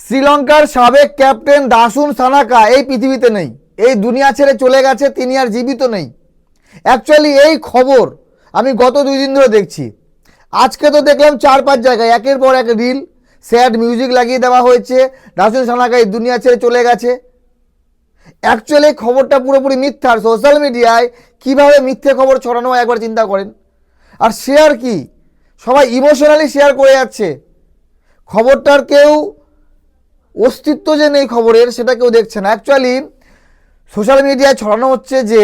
শ্রীলঙ্কার সাবেক ক্যাপ্টেন দাসুন সানাকা এই পৃথিবীতে নেই। এই দুনিয়া ছেড়ে চলে গেছে, তিনি আর জীবিত নেই। অ্যাকচুয়ালি এই খবর আমি গত দুই দিন ধরে দেখছি। আজকে তো দেখলাম চার পাঁচ জায়গায়, একের পর এক রিল স্যাড মিউজিক লাগিয়ে দেওয়া হয়েছে। দাসুন সানাকা এই দুনিয়া ছেড়ে চলে গেছে। অ্যাকচুয়ালি খবরটা পুরোপুরি মিথ্যা। আর সোশ্যাল মিডিয়ায় কীভাবে মিথ্যে খবর ছড়ানো হয় একবার চিন্তা করেন। আর শেয়ার কি? সবাই ইমোশনালি শেয়ার করে যাচ্ছে। খবরটার কেউ অস্তিত্ব যে নেই খবরের, সেটা কেউ দেখছে না। অ্যাকচুয়ালি সোশ্যাল মিডিয়ায় ছড়ানো হচ্ছে যে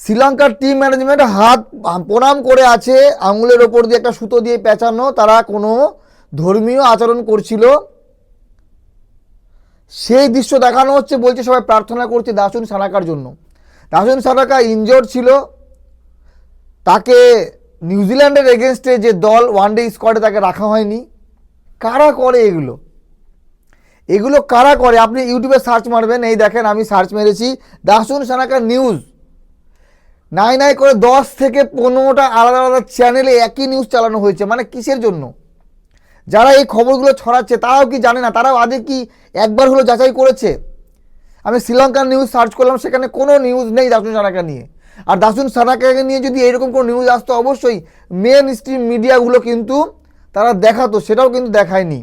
শ্রীলঙ্কার টিম ম্যানেজমেন্ট হাত প্রণাম করে আছে, আঙুলের ওপর দিয়ে একটা সুতো দিয়ে পেঁচানো, তারা কোনো ধর্মীয় আচরণ করছিল। সেই দৃশ্য দেখানো হচ্ছে, বলছে সবাই প্রার্থনা করছে দাসুন সানাকার জন্য। দাসুন সানাকা ইনজোর্ড ছিল। তাকে নিউজিল্যান্ডের এগেনস্টে যে দল ওয়ানডে স্কোয়াডে তাকে রাখা হয়নি। কারা করে এগুলো? এগুলো কারা করে? আপনি ইউটিউবে সার্চ মারবেন, এই দেখেন আমি সার্চ মেরেছি। দাসুন সানাকা নিউজ নাই নাই করে দশ থেকে পনেরোটা আলাদা আলাদা চ্যানেলে একই নিউজ চালানো হয়েছে। মানে কিসের জন্য? যারা এই খবরগুলো ছড়াচ্ছে, তারাও কি জানে না? তারাও আগে কি একবার হলো যাচাই করেছে? আমি শ্রীলঙ্কার নিউজ সার্চ করলাম, সেখানে কোনো নিউজ নেই দাসুন সানাকা নিয়ে। আর দাসুন সানাকাকে নিয়ে যদি এরকম কোনো নিউজ আসতো, অবশ্যই মেন স্ট্রিম মিডিয়াগুলো কিন্তু তারা দেখাতো, সেটাও কিন্তু দেখায়নি।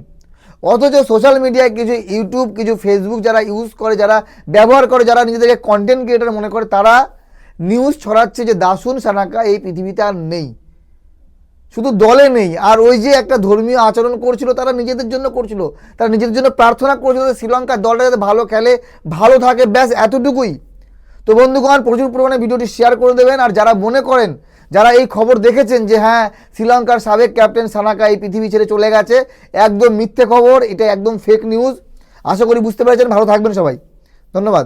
অথচ সোশ্যাল মিডিয়ায় কিছু ইউটিউব কিছু ফেসবুক যারা ইউজ করে, যারা ব্যবহার করে, যারা নিজেদেরকে কন্টেন্ট ক্রিয়েটার মনে করে, তারা নিউজ ছড়াচ্ছে যে দাসুন সানাকা এই পৃথিবীতে আর নেই। শুধু দলে নেই। আর ওই যে একটা ধর্মীয় আচরণ করছিল, তারা নিজেদের জন্য করছিল। তারা নিজেদের জন্য প্রার্থনা করছিল যে শ্রীলঙ্কার দলটা যাতে ভালো খেলে, ভালো থাকে, ব্যাস এতটুকুই। তো বন্ধুগণ, প্রচুর পরিমাণে ভিডিওটি শেয়ার করে দেবেন। আর যারা মনে করেন যারা এই খবর দেখেছেন যে হ্যাঁ শ্রীলঙ্কার সাবেক ক্যাপ্টেন সানাকা এই পৃথিবী ছেড়ে চলে গেছে, একদম মিথ্যে খবর, এটা একদম ফেক নিউজ আশা করি বুঝতে পেরেছেন, ভালো থাকবেন সবাই। ধন্যবাদ।